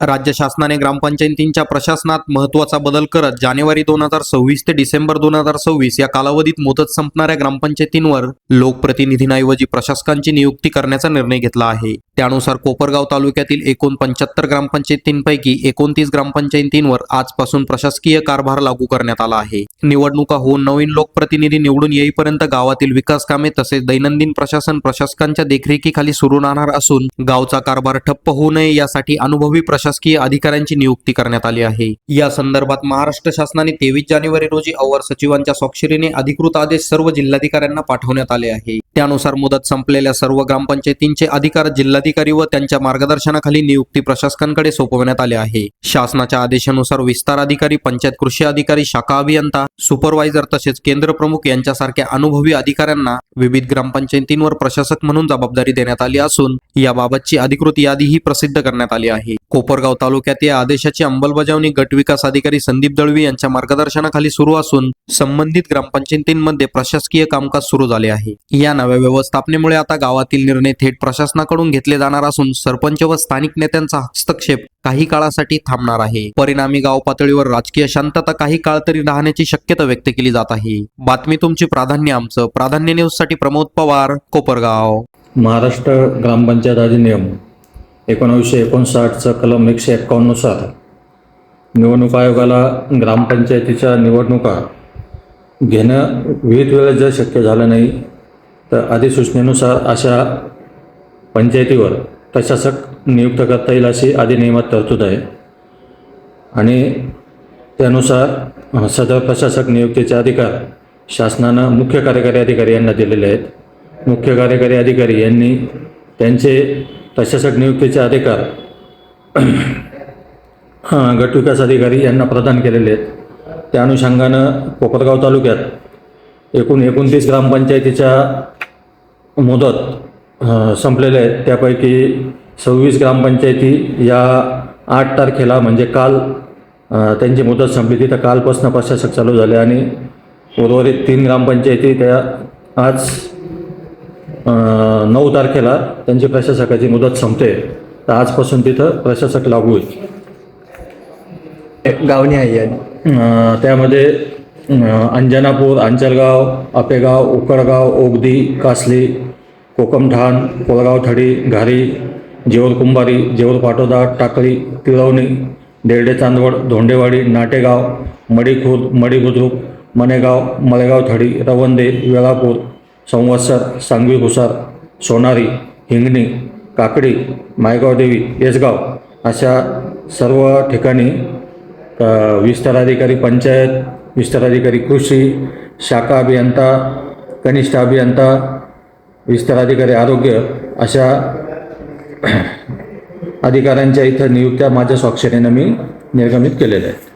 राज्य शासनाने ग्रामपंचायतींच्या प्रशासनात महत्त्वाचा बदल करत जानेवारी दोन हजार सव्वीस ते डिसेंबर दोन हजार सव्वीस या कालावधीत मुदत संपणाऱ्या ग्रामपंचायतींवर लोकप्रतिनिधींऐवजी प्रशासकांची नियुक्ती करण्याचा निर्णय घेतला आहे. त्यानुसार कोपरगाव तालुक्यातील एकूण पंच्याहत्तर ग्रामपंचायतींपैकी एकोणतीस ग्रामपंचायतींवर आजपासून प्रशासकीय कारभार लागू करण्यात आला आहे. निवडणुका होऊन नवीन लोकप्रतिनिधी निवडून येईपर्यंत गावातील विकास कामे तसेच दैनंदिन प्रशासन प्रशासकांच्या देखरेखीखाली सुरू राहणार असून गावचा कारभार ठप्प होऊ नये यासाठी अनुभवी प्रशासकीय अधिकाऱ्यांची नियुक्ती करण्यात आली आहे. या संदर्भात महाराष्ट्र शासनाने तेवीस जानेवारी रोजी अवर सचिवांच्या स्वाक्षरीने अधिकृत आदेश सर्व जिल्हाधिकाऱ्यांना पाठवण्यात आले आहे. त्यानुसार मुदत संपलेल्या सर्व ग्रामपंचायतींचे अधिकार जिल्हाधिकारी व त्यांच्या मार्गदर्शनाखाली नियुक्ती प्रशासकांकडे सोपवण्यात आले आहे. शासनाच्या आदेशानुसार विस्तार अधिकारी पंचायत कृषी अधिकारी शाखा अभियंता सुपरवायझर तसेच केंद्र प्रमुख यांच्यासारख्या अनुभवी अधिकाऱ्यांना विविध ग्रामपंचायतींवर प्रशासक म्हणून जबाबदारी देण्यात आली असून याबाबतची अधिकृत यादीही प्रसिद्ध करण्यात आली आहे. कोपरगाव तालुक्यात या आदेशाची अंमलबजावणी गट विकास अधिकारी संदीप दळवी यांच्या मार्गदर्शनाखाली सुरू असून संबंधित ग्रामपंचायतींमध्ये प्रशासकीय कामकाज सुरू झाले आहे. या नव्या व्यवस्थापनेमुळे आता गावातील निर्णय थेट प्रशासनाकडून घेतले जाणार असून सरपंच व स्थानिक नेत्यांचा हस्तक्षेप काही काळासाठी थांबणार आहे. परिणामी गाव पातळीवर राजकीय शांतता काही काळ तरी राहण्याची शक्यता व्यक्त केली जात आहे. बातमी तुमची प्राधान्य आमचं. प्राधान्य न्यूजसाठी प्रमोद पवार कोपरगाव. महाराष्ट्र ग्रामपंचायत अधिनियम एकोणीसशे एकोणसाठचं कलम एकशे एक्कावन्ननुसार निवडणूक आयोगाला ग्रामपंचायतीच्या निवडणुका घेणं विविध वेळेस जर शक्य झालं नाही तर अधिसूचनेनुसार अशा पंचायतीवर प्रशासक नियुक्त करता येईल अशी अधिनियमात तरतूद आहे. आणि त्यानुसार सदर प्रशासक नियुक्तीचे अधिकार शासनानं मुख्य कार्यकारी अधिकारी यांना दिलेले आहेत. मुख्य कार्यकारी अधिकारी यांनी त्यांचे प्रशासक नियुक्तीचे अधिकार गटविकास अधिकारी यांना प्रदान केलेले आहेत. त्या अनुषंगानं कोपरगाव तालुक्यात एकूण एकोणतीस ग्रामपंचायतीच्या मुदत अ, संपलेल्या आहेत. त्यापैकी सव्वीस ग्रामपंचायती या आठ तारखेला म्हणजे काल त्यांची मुदत संपली. तिथं कालपासून प्रशासक चालू झाले आणि उर्वरित तीन ग्रामपंचायती त्या आज नऊ तारखेला त्यांची प्रशासकाची मुदत संपते. तर आजपासून तिथं प्रशासक लागू होईल. गावणी आहे. त्यामध्ये अंजनापूर अंचलगाव आपेगाव उकडगाव ओगदी कासली कोकमठाण कोलगाव थडी घारी जेऊर कुंभारी जेऊर पाटोदा टाकळी तिळवणी देरडे चांदवड धोंडेवाडी नाटेगाव मडीखुर्द मडी बुद्रुक मनेगाव मलेगाव थडी रवंदे वेळापूर संवत्सर सांगवी भुसार सोनारी हिंगणी काकडी मायगावदेवी येसगाव अशा सर्व ठिकाणी विस्ताराधिकारी विस्तार अधिकारी पंचायत विस्तार अधिकारी कृषी शाखा अभियंता कनिष्ठ अभियंता विस्तार अधिकारी आरोग्य अशा अधिकाऱ्यांच्या इथं नियुक्त्या माझ्या स्वाक्षरीनं मी निर्गमित केलेल्या आहेत.